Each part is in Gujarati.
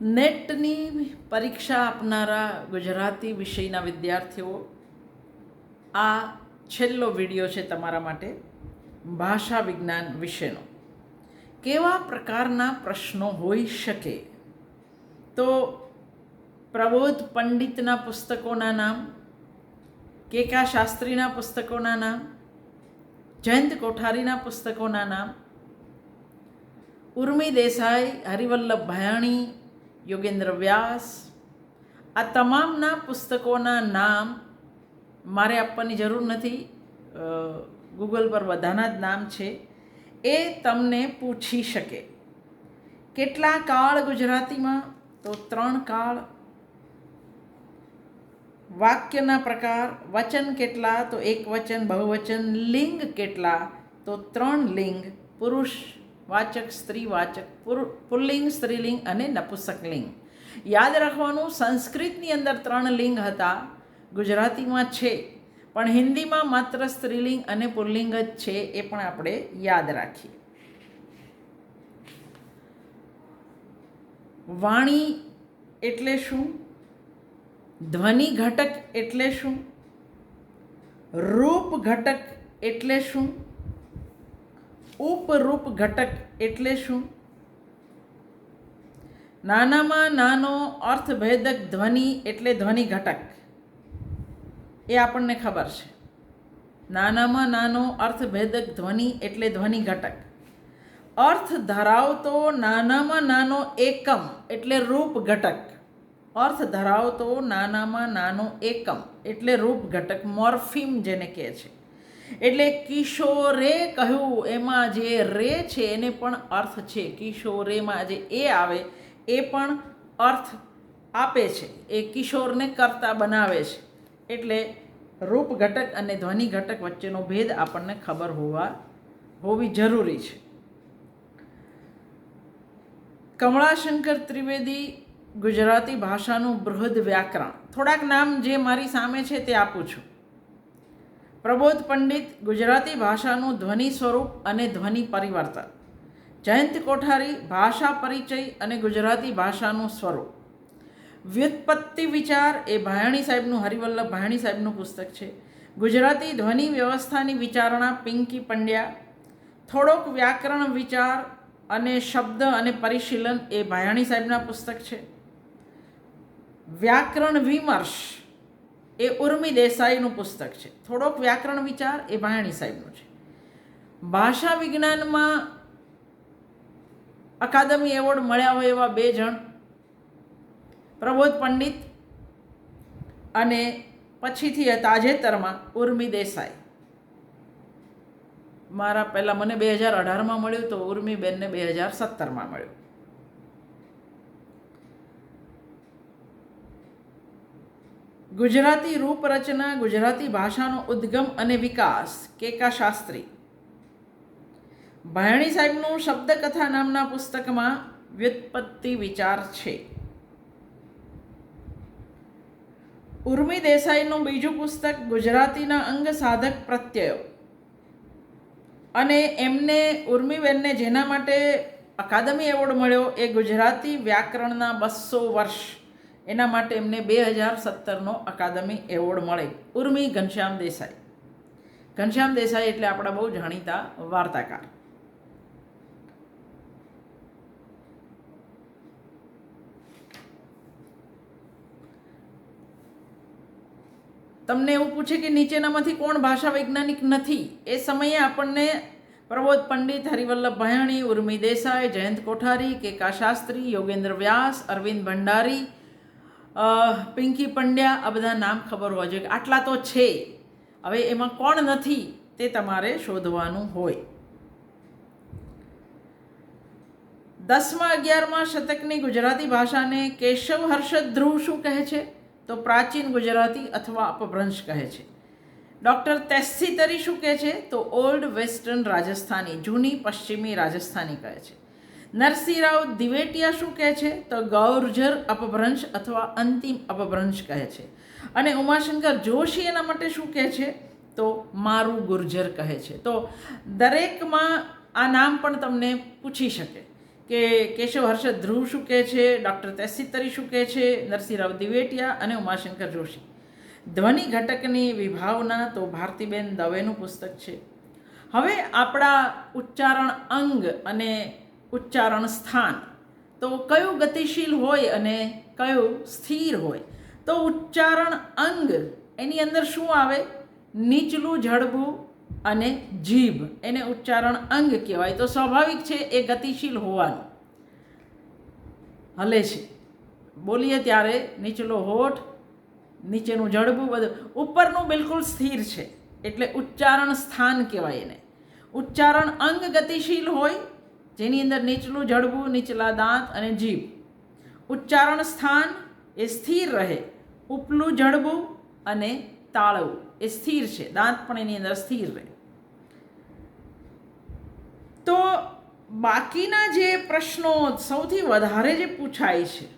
નેટની પરીક્ષા આપનારા ગુજરાતી વિષયના વિદ્યાર્થીઓ, આ છેલ્લો વીડિયો છે તમારા માટે ભાષા વિજ્ઞાન વિશેનો. કેવા પ્રકારના પ્રશ્નો હોઈ શકે? તો પ્રબોધ પંડિતના પુસ્તકોના નામ કેકા શાસ્ત્રીના પુસ્તકોના નામ, જયંત કોઠારીના પુસ્તકોના નામ, ઉર્મી દેસાઈ, હરિવલ્લભ ભયાણી યોગેન્દ્ર વ્યાસ, આ તમામના પુસ્તકોના નામ મારે આપવાની જરૂર નથી. ગૂગલ પર બધાના જ નામ છે. એ તમને પૂછી શકે. કેટલા કાળ ગુજરાતીમાં? તો ત્રણ કાળ. વાક્યના પ્રકાર, વચન કેટલા? તો એક વચન, બહુવચન, લિંગ કેટલા? તો ત્રણ લિંગ, પુરુષ વાચક સ્ત્રીવાચક પુલ્લિંગ સ્ત્રીલિંગ અને નપુસકલિંગ યાદ રાખવાનું સંસ્કૃતની અંદર ત્રણ લિંગ હતા ગુજરાતીમાં છે પણ હિન્દીમાં માત્ર સ્ત્રીલિંગ અને પુલ્લિંગ જ છે એ પણ આપણે યાદ રાખીએ વાણી એટલે શું ધ્વનિ ઘટક એટલે શું રૂપ ઘટક એટલે શું ઉપરૂપ ઘટક એટલે શું? નાનામાં નાનો અર્થભેદક ધ્વનિ એટલે ધ્વનિ ઘટક. એ આપણને ખબર છે. નાનામાં નાનો અર્થભેદક ધ્વનિ એટલે ધ્વનિ ઘટક. અર્થ ધરાવતો નાનામાં નાનો એકમ એટલે રૂપ ઘટક. અર્થ ધરાવતો નાનામાં નાનો એકમ એટલે રૂપ ઘટક. મોર્ફિમ જેને કહે છે. એટલે કિશોરે કહ્યું, એમાં જે રે છે એને પણ અર્થ છે. કિશોરેમાં જે એ આવે, એ પણ અર્થ આપે છે. એ કિશોરને કરતા બનાવે છે. એટલે રૂપ ઘટક અને ધ્વનિ ઘટક વચ્ચેનો ભેદ આપણને ખબર હોવા, હોવી જરૂરી છે. કમળાશંકર ત્રિવેદી ગુજરાતી ભાષાનું બૃહદ વ્યાકરણ. થોડાક નામ જે મારી સામે છે તે આપું છું. પ્રબોધ પંડિત ગુજરાતી ભાષાનું ધ્વનિ સ્વરૂપ અને ધ્વનિ પરિવર્તન. જયંત કોઠારી ભાષા પરિચય અને ગુજરાતી ભાષાનું સ્વરૂપ. વ્યુત્પત્તિ વિચાર એ ભાયાણી સાહેબનું, હરિવલ્લભ ભાયાણી સાહેબનું પુસ્તક છે. ગુજરાતી ધ્વનિ વ્યવસ્થાની વિચારણા પિંકી પંડ્યા. થોડોક વ્યાકરણ વિચાર અને શબ્દ અને પરિશીલન એ ભાયાણી સાહેબના પુસ્તક છે. વ્યાકરણ વિમર્શ એ ઉર્મી દેસાઈનું પુસ્તક છે. થોડોક વ્યાકરણ વિચાર એ ભાયાણી સાહેબનું છે. ભાષા વિજ્ઞાનમાં અકાદમી એવોર્ડ મળ્યા હોય એવા બે જણ, પ્રબોધ પંડિત અને પછીથી તાજેતરમાં ઉર્મી દેસાઈ. મારા પહેલાં મને બે હજાર અઢારમાં મળ્યું તો ઉર્મીબેનને બે હજાર સત્તરમાં મળ્યું. ગુજરાતી રૂપરચના, ગુજરાતી ભાષાનો ઉદ્ગમ અને વિકાસ કેકા શાસ્ત્રી. ભાયણી સાહેબનું શબ્દકથા નામના પુસ્તકમાં વ્યુત્પત્તિ વિચાર છે. ઉર્મી દેસાઈનું બીજું પુસ્તક ગુજરાતીના અંગ સાધક પ્રત્યયો. અને એમને ઉર્મીબેનને જેના માટે અકાદમી એવોર્ડ મળ્યો એ ગુજરાતી વ્યાકરણના બસો વર્ષ એના માટે એમને બે હજાર સત્તરનો અકાદમી એવોર્ડ મળે. ઉર્મી ઘનશ્યામ દેસાઈ. ઘનશ્યામ દેસાઈ એટલે આપણા બહુ જાણીતા વાર્તાકાર. તમને એવું પૂછે કે નીચેનામાંથી કોણ ભાષા વૈજ્ઞાનિક નથી? એ સમયે આપણને પ્રબોધ પંડિત હરિવલ્લભ ભયાણી, ઉર્મી દેસાઈ, જયંત કોઠારી કેકા શાસ્ત્રી, યોગેન્દ્ર વ્યાસ, અરવિંદ ભંડારી પિંકી પંડ્યા, આ બધા નામ ખબર હોવા જોઈએ આટલા તો છે. હવે એમાં કોણ નથી તે તમારે શોધવાનું હોય. દસમા અગિયારમાં શતકની ગુજરાતી ભાષાને કેશવ હર્ષદ ધ્રુવ શું કહે છે? તો પ્રાચીન ગુજરાતી અથવા અપભ્રંશ કહે છે. ડૉક્ટર તેસ્સીતરી શું કહે છે? તો ઓલ્ડ વેસ્ટર્ન રાજસ્થાની, જૂની પશ્ચિમી રાજસ્થાની કહે છે. નરસિંહરાવ દિવેટિયા શું કહે છે? તો ગૌરજર અપભ્રંશ અથવા અંતિમ અપભ્રંશ કહે છે. અને ઉમાશંકર જોશી એના માટે શું કહે છે? તો મારું ગુર્જર કહે છે. તો દરેકમાં આ નામ પણ તમને પૂછી શકે. કે કેશવ હર્ષદ ધ્રુવ શું કહે છે? ડૉક્ટર તેસિતરી શું કહે છે? નરસિંહરાવ દિવેટિયા અને ઉમાશંકર જોશી. ધ્વનિ ઘટકની વિભાવના તો ભારતીબેન દવેનું પુસ્તક છે. હવે આપણા ઉચ્ચારણ અંગ અને ઉચ્ચારણ સ્થાન. તો કયું ગતિશીલ હોય અને કયું સ્થિર હોય? તો ઉચ્ચારણ અંગ, એની અંદર શું આવે? નીચલું જડબું અને જીભ. એને ઉચ્ચારણ અંગ કહેવાય. તો સ્વાભાવિક છે એ ગતિશીલ હોવાનું. હલે છે. બોલીએ ત્યારે નીચલો હોઠ, નીચેનું જડબું બધું. ઉપરનું બિલકુલ સ્થિર છે. એટલે ઉચ્ચારણ સ્થાન કહેવાય એને. ઉચ્ચારણ અંગ ગતિશીલ હોય જેની અંદર નીચલું જડબું, નીચલા દાંત અને જીભ. ઉચ્ચારણ સ્થાન એ સ્થિર રહે. ઉપલું જડબું અને તાળવું એ સ્થિર છે. દાંત પણ એની અંદર સ્થિર રહે. તો બાકીના જે પ્રશ્નો સૌથી વધારે જે પૂછાય છે,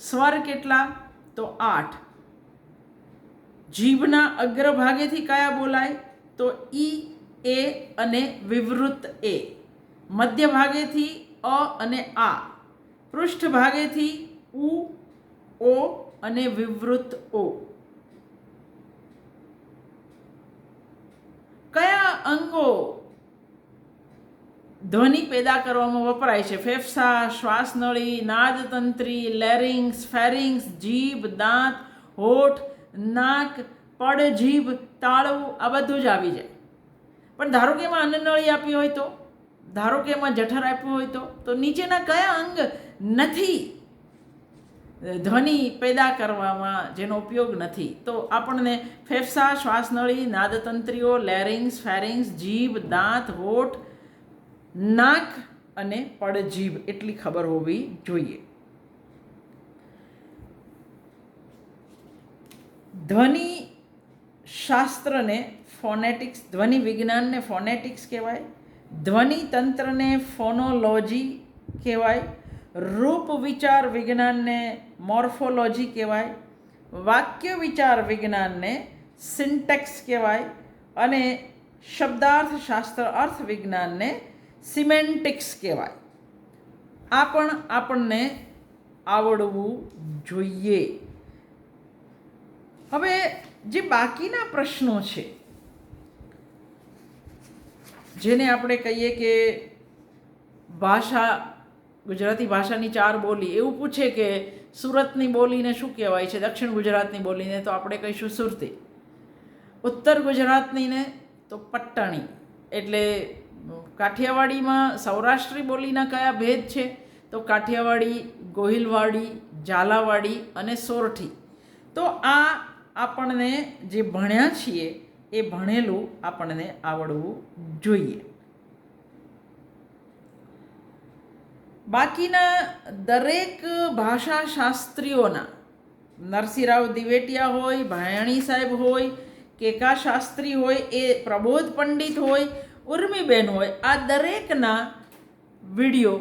સ્વર કેટલા? તો આઠ. જીભના અગ્રભાગેથી કયા બોલાય? તો ઈ, એ અને વિવૃત એ. મધ્ય ભાગેથી અ અને આ. પૃષ્ઠ ભાગેથી ઉ, ઓ અને વિવૃત ઓ. કયા અંગો ધ્વનિ પેદા કરવામાં વપરાય છે? ફેફસા, શ્વાસનળી, નાદતંત્રી, લેરિંગ્સ, ફેરિંગ્સ, જીભ, દાંત, હોઠ, નાક પડ જીભ તાળવું, આ બધું જ આવી જાય. પણ ધારો કે એમાં અન્નનળી આપી હોય તો? ધારો કે એમાં જઠર આપ્યું હોય તો તો નીચેના કયા અંગ નથી? ધ્વનિ પેદા કરવામાં જેનો ઉપયોગ નથી. તો આપણને ફેફસા, શ્વાસનળી, નાદતંત્રીઓ, લેરિંગ્સ, ફેરિંગ્સ, જીભ, દાંત, હોઠ, નાક અને પડજીભ એટલી ખબર હોવી જોઈએ. ધ્વનિ શાસ્ત્રને ફોનેટિક્સ, ધ્વનિ વિજ્ઞાનને ફોનેટિક્સ કહેવાય. ધ્વનિ તંત્રને ફોનોલોજી કહેવાય રૂપ વિચાર વિજ્ઞાનને મોર્ફોલોજી કહેવાય વાક્ય વિચાર વિજ્ઞાનને સિન્ટેક્સ કહેવાય અને શબ્દાર્થ શાસ્ત્ર અર્થ વિજ્ઞાનને સિમેન્ટિક્સ કહેવાય. આ પણ આપણને આવડવું જોઈએ. હવે જે બાકીના પ્રશ્નો છે જેને આપણે કહીએ કે ભાષા, ગુજરાતી ભાષાની ચાર બોલી, એવું પૂછે કે સુરતની બોલીને શું કહેવાય છે, દક્ષિણ ગુજરાતની બોલીને તો આપણે કહીશું સુરતી. ઉત્તર ગુજરાતનીને તો પટ્ટણી. એટલે કાઠિયાવાડીમાં સૌરાષ્ટ્રી બોલીના કયા ભેદ છે? તો કાઠિયાવાડી, ગોહિલવાડી, ઝાલાવાડી અને સોરઠી. તો આ આપણને જે ભણ્યા છીએ એ ભણેલું આપણને આવડવું જોઈએ. બાકીના દરેક ભાષાશાસ્ત્રીઓના, નરસિંહરાવ દિવેટિયા હોય, ભાયાણી સાહેબ હોય, કેકા શાસ્ત્રી હોય, એ પ્રબોધ પંડિત હોય, ઉર્મીબેન હોય, આ દરેકના વીડિયો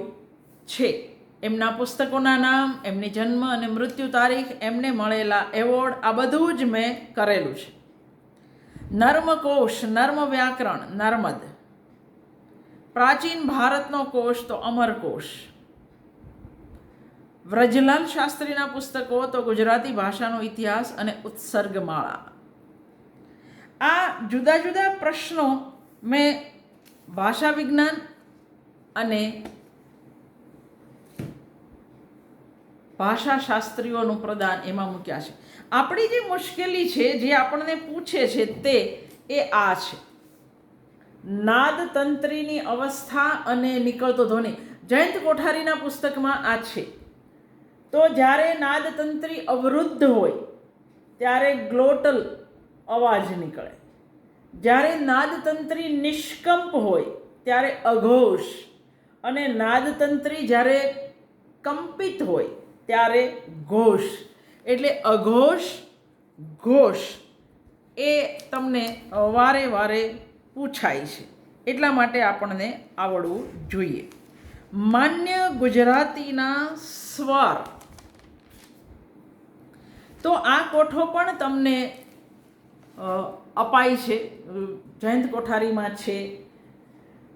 છે. એમના પુસ્તકોના નામ, એમની જન્મ અને મૃત્યુ તારીખ, એમને મળેલા એવોર્ડ, આ બધું જ મેં કરેલું છે. નર્મકોશ નર્મ વ્યાકરણ, નર્મદ. પ્રાચીન ભારતનો કોશ તો અમરકોશ વ્રજલાલ શાસ્ત્રીના પુસ્તકો તો ગુજરાતી ભાષાનો ઇતિહાસ અને ઉત્સર્ગમાળા. આ જુદા જુદા પ્રશ્નો મેં ભાષા વિજ્ઞાન અને ભાષાશાસ્ત્રીઓનું પ્રદાન એમાં મૂક્યા છે. આપણી જે મુશ્કેલી છે, જે આપણને પૂછે છે તે એ આ છે. નાદતંત્રીની અવસ્થા અને નીકળતો ધ્વનિ. જયંત કોઠારીના પુસ્તકમાં આ છે. તો જ્યારે નાદતંત્રી અવરુદ્ધ હોય, ત્યારે ગ્લોટલ અવાજ નીકળે. જ્યારે નાદતંત્રી નિષ્કંપ હોય, ત્યારે અઘોષ. અને નાદતંત્રી જ્યારે કંપિત હોય ત્યારે ઘોષ. એટલે અઘોષ, ઘોષ એ તમને વારે વારે પૂછાય છે. એટલા માટે આપણને આવડવું જોઈએ. માન્ય ગુજરાતીના સ્વર. તો આ કોઠો પણ તમને અપાય છે. જયંત કોઠારીમાં છે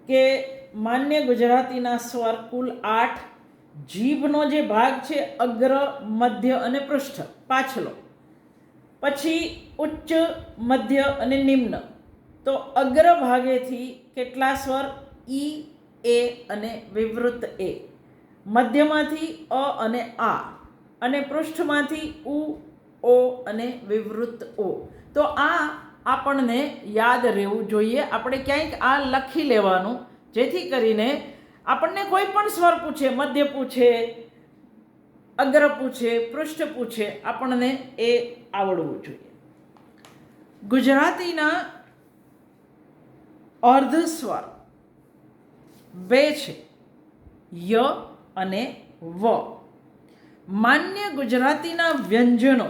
કે માન્ય ગુજરાતીના સ્વર કુલ આઠ જીભનો જે ભાગ છે અગ્ર, મધ્ય અને પૃષ્ઠ, પાછલો. પછી ઉચ્ચ, મધ્ય અને નિમ્ન. તો અગ્ર ભાગેથી કેટલા સ્વર? ઈ, એ અને વિવૃત એ. મધ્યમાંથી અ અને આ અને પૃષ્ઠમાંથી ઉ, ઓ અને વિવૃત ઓ. તો આ આપણને યાદ રહેવું જોઈએ. આપણે ક્યાંક આ લખી લેવાનું, જેથી કરીને આપણને કોઈ પણ સ્વર પૂછે, મધ્ય પૂછે, અગ્ર પૂછે, પૃષ્ઠ પૂછે, આપણને એ આવડવું જોઈએ. ગુજરાતીના અર્ધ સ્વર બે છે, ય અને વ. માન્ય ગુજરાતીના વ્યંજનો,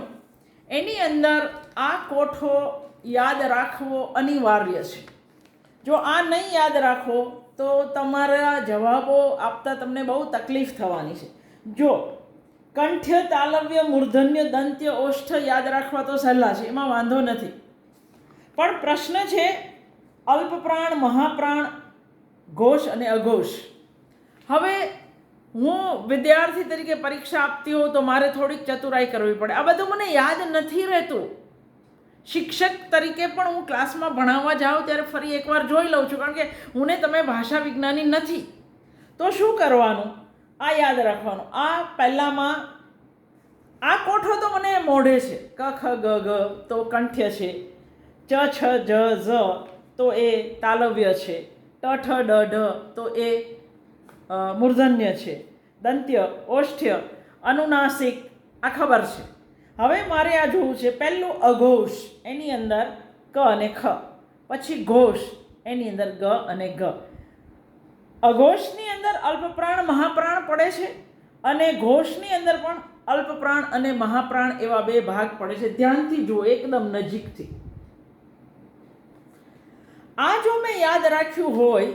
એની અંદર આ કોઠો યાદ રાખવો અનિવાર્ય છે. જો આ નહીં યાદ રાખો તો તમારા જવાબો આપતા તમને બહુ તકલીફ થવાની છે. જો, કંઠ્ય, તાલવ્ય, મૂર્ધન્ય, દંત્ય, ઓષ્ઠ યાદ રાખવા તો સલાહ છે, એમાં વાંધો નથી. પણ પ્રશ્ન છે, અલ્પપ્રાણ, મહાપ્રાણ, ઘોષ અને અઘોષ. હવે હું વિદ્યાર્થી તરીકે પરીક્ષા આપતી હોઉં તો મારે થોડીક ચતુરાઈ કરવી પડે. આ બધું મને યાદ નથી રહેતું. શિક્ષક તરીકે પણ હું ક્લાસમાં ભણાવવા જાઉં ત્યારે ફરી એકવાર જોઈ લઉં છું, કારણ કે હું તમે ભાષા વિજ્ઞાની નથી. તો શું કરવાનું? આ યાદ રાખવાનું. આ પહેલાંમાં, આ કોઠો તો મને મોઢે છે. ક, ખ, ગ ગ તો કંઠ્ય છે. ચ, છ, જ, ઝ તો એ તાલવ્ય છે. ટ, ઠ, ડ, ઢ તો એ મૂર્ધન્ય છે. દંત્ય, ઓષ્ઠ્ય, અનુનાસિક આ ખબર છે. હવે મારે આ જોવું છે પહેલું અઘોષ, એની અંદર ક અને ખ. પછી ઘોષ, એની અંદર ગ અને ગ. અઘોષની અંદર અલ્પપ્રાણ, મહાપ્રાણ પડે છે અને ઘોષની અંદર પણ અલ્પપ્રાણ અને મહાપ્રાણ એવા બે ભાગ પડે છે. ધ્યાનથી જુઓ, એકદમ નજીકથી. આ જો મેં યાદ રાખ્યું હોય,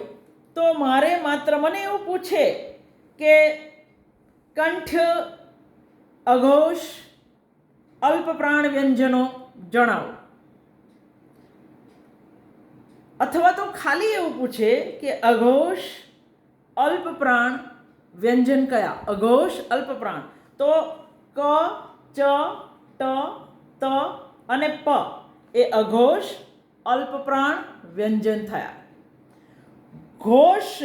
તો મારે માત્ર મને એવું પૂછે કે કંઠ, અઘોષ અલ્પપ્રાણ વ્યંજનો જણાવો. અથવા તો ખાલી એવું પૂછે કે અઘોષ અલ્પપ્રાણ વ્યંજન કયા? અઘોષ અલ્પપ્રાણ. તો ક, ચ, ટ, ત અને પ એ અઘોષ અલ્પપ્રાણ વ્યંજન થયા. ઘોષ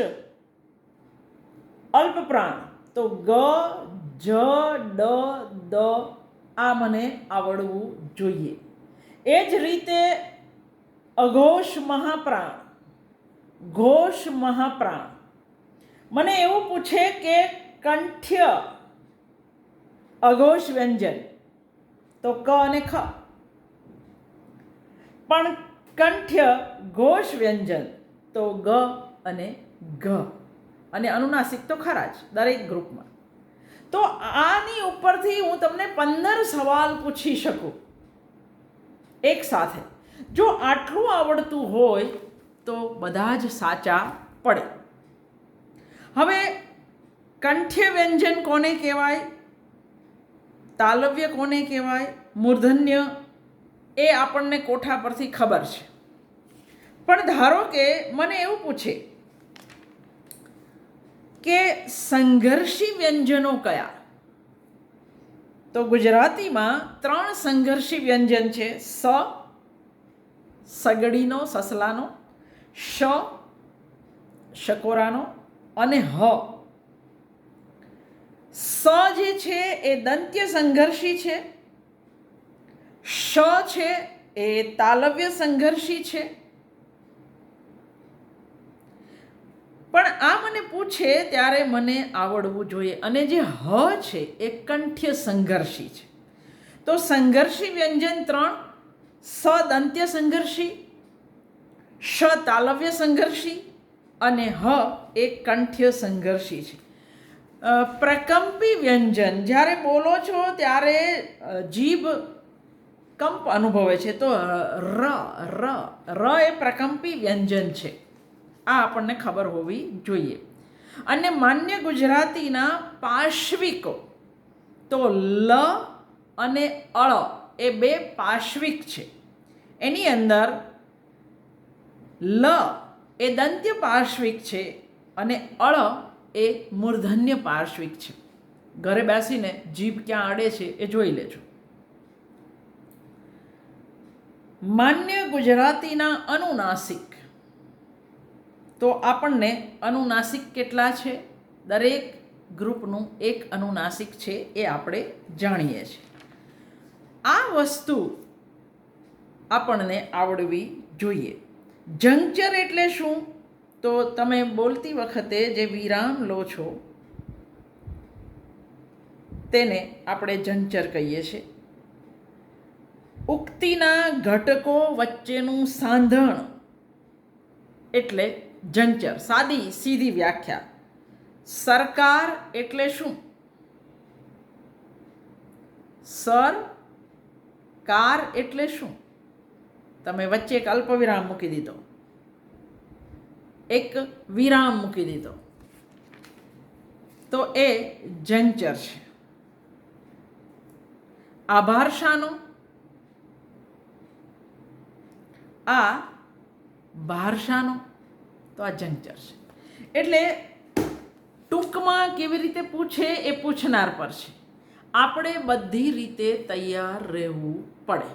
અલ્પપ્રાણ. તો ગ, જ, ડ, દ આ મને આવડવું જોઈએ. એ જ રીતે અઘોષ મહાપ્રાણ, ઘોષ મહાપ્રાણ. મને એવું પૂછે કે કંઠ્ય અઘોષ વ્યંજન, તો ક અને ખ. પણ કંઠ્ય ઘોષ વ્યંજન, તો ગ અને ઘ. અને અનુનાસિક તો ખરા જ, દરેક ગ્રુપમાં તો આની ઉપરથી હું તમને પંદર સવાલ પૂછી શકું. એક સાથે. જો આટલું આવડતું હોય, તો બધા જ સાચા પડે. હવે કંઠ્ય વ્યંજન કોને કહેવાય? તાલવ્ય કોને કહેવાય? મૂર્ધન્ય એ આપણને કોઠા પરથી ખબર છે. પણ ધારો કે મને એવું પૂછે કે સંઘર્ષી વ્યંજનો કયા? તો ગુજરાતીમાં ત્રણ સંઘર્ષી વ્યંજન છે. સ, સગડીનો, સસલાનો, શ, શકોરાનો અને હ. સ જે છે એ દંત્ય સંઘર્ષી છે. શ છે એ તાલવ્ય સંઘર્ષી છે. પણ આ મને પૂછે ત્યારે મને આવડવું જોઈએ. અને જે હ છે, એ કંઠ્ય સંઘર્ષી છે. તો સંઘર્ષી વ્યંજન ત્રણ. સ દંત્ય સંઘર્ષી શ તાલવ્ય સંઘર્ષી અને હ એ કંઠ્ય સંઘર્ષી છે. પ્રકંપી વ્યંજન, જ્યારે બોલો છો ત્યારે જીભ કંપ અનુભવે છે. તો ર ર ર એ પ્રકંપી વ્યંજન છે. આ આપણને ખબર હોવી જોઈએ. અને માન્ય ગુજરાતીના પાશ્વિકો તો લ અને અળ એ બે પાશ્વિક છે. એની અંદર લ એ દંત્ય પાશ્વિક છે અને અળ એ મૂર્ધન્ય પાર્શ્વિક છે. ઘરે બેસીને જીભ ક્યાં અડે છે એ જોઈ લેજો. માન્ય ગુજરાતીના અનુનાસિક તો આપણને અનુનાસિક કેટલા છે? દરેક ગ્રુપનું એક અનુનાસિક છે એ આપણે જાણીએ છીએ. આ વસ્તુ આપણને આવડવી જોઈએ. જંક્ચર એટલે શું? તો તમે બોલતી વખતે જે વિરામ લો છો, તેને આપણે જંચર કહીએ છીએ. ઉક્તિના ઘટકો વચ્ચેનું સાંધણ એટલે જંક્ચર સાદી, સીધી વ્યાખ્યા. સરકાર એટલે શું? સર કાર એટલે શું? તમે વચ્ચે એક અલ્પવિરામ મૂકી દીધો. એક વિરામ મૂકી દીધો. તો એ જંચર છે. આભાર શાનો? આ ભારશાનો તો આ જંચર છે. એટલે ટૂંકમાં કેવી રીતે પૂછે એ પૂછનાર પર છે. આપણે બધી રીતે તૈયાર રહેવું પડે.